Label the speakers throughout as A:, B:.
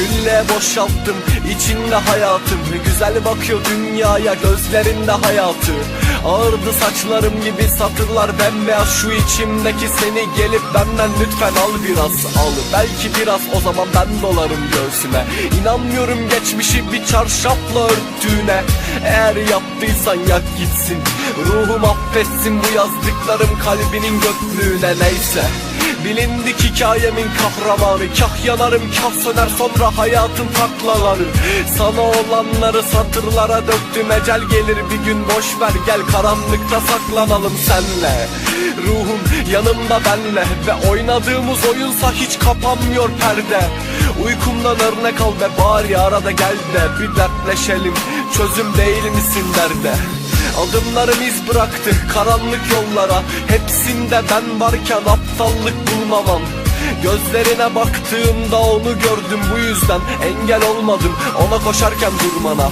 A: Sefille boşalttım içinde hayatım. Güzel bakıyor dünyaya gözlerinde hayatı. Ağırdı saçlarım gibi satırlar bembeyaz. Şu içimdeki seni gelip benden lütfen al biraz al. Belki biraz o zaman ben dolarım göğsüme. İnanmıyorum geçmişi bir çarşafla örttüğüne. Eğer yaptıysan yak gitsin. Ruhum affetsin bu yazdıklarım kalbinin göklüğüne. Neyse Bilindik hikayemin kahramanı Kah yanarım kah söner sonra hayatın taklaları Sana olanları satırlara döktüm Ecel gelir bir gün boş ver gel karanlıkta saklanalım senle. Ruhum yanımda benle Ve oynadığımız oyunsa hiç kapanmıyor perde. Uykumdan örnek al ve bari arada gel de Bir dertleşelim çözüm değil misin derde Adımlarım iz bıraktı karanlık yollara. Hepsinde ben varken aptallık bulmamam. Gözlerine baktığımda onu gördüm bu yüzden Engel olmadım. Ona koşarken durmana.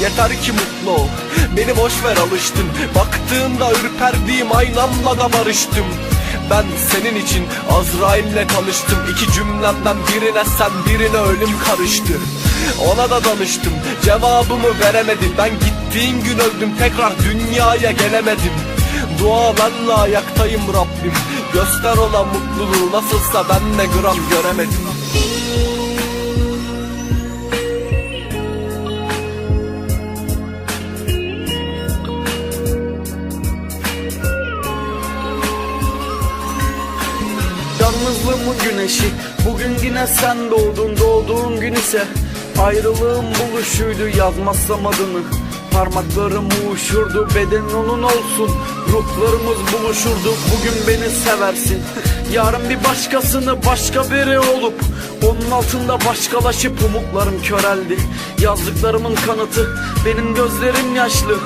A: Yeter ki mutlu ol. Beni boş ver alıştım. Baktığında ürperdiğim aynamla da barıştım. Ben senin için Azrail'le tanıştım. İki cümlemden birine sen birine ölüm karıştı. Ona da danıştım. Cevabımı veremedi Ben gittiğin gün öldüm Tekrar dünyaya gelemedim. Dualarla ayaktayım Rabbim. Göster ona mutluluğu Nasılsa ben de gram göremedim.
B: Yalnızlığımın güneşi Bugün yine sen doğdun Doğduğun gün ise Ayrılığın buluşuydu Yazmazsam adını Parmaklarım uyuşurdu Beden onun olsun. Ruhlarımız buluşurdu Bugün beni seversin. Yarın bir başkasını başka biri olup Onun altında başkalaşıp umutlarım köreldi. Yazdıklarımın kanıtı Benim gözlerim yaşlı.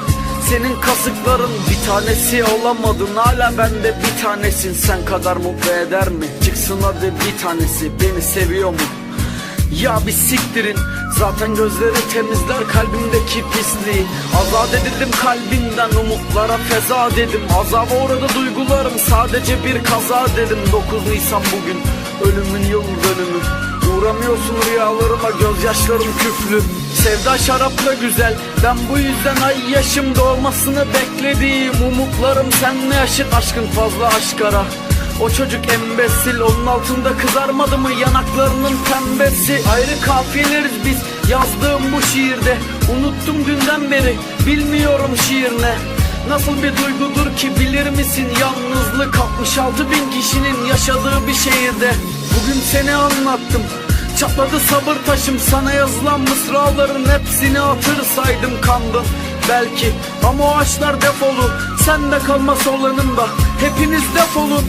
B: Senin kasıkların bir tanesi olamadın Hala bende bir tanesin. Sen kadar mutlu eder mi? Çıksın hadi bir tanesi Beni seviyor mu? Ya bir siktirin Zaten gözleri temizler kalbimdeki pisliği. Azat edildim kalbinden umutlara feza dedim. Azaba uğradı duygularım sadece bir kaza dedim. 9 Nisan bugün ölümün yıl dönümü. Uğramıyorsun rüyalarıma gözyaşlarım küflü. Sevda şarapla güzel Ben bu yüzden ay yaşım doğmasını beklediğim. Umutlarım senle yaşıt aşkın fazla aşkara o çocuk embesil Onun altında kızarmadı mı yanaklarının pembesi? Ayrı kafiyeleriz biz yazdığım bu şiirde. Unuttum dünden beri bilmiyorum şiir ne. Nasıl bir duygudur ki bilir misin? Yalnızlık 66 bin kişinin yaşadığı bir şehirde. Bugün seni anlattım Çatladı sabır taşım. Sana yazılan mısraların hepsini atırsaydım kandın Belki. Ama o aşklar defolu. Sen de kalmaz olanın da hepiniz defolun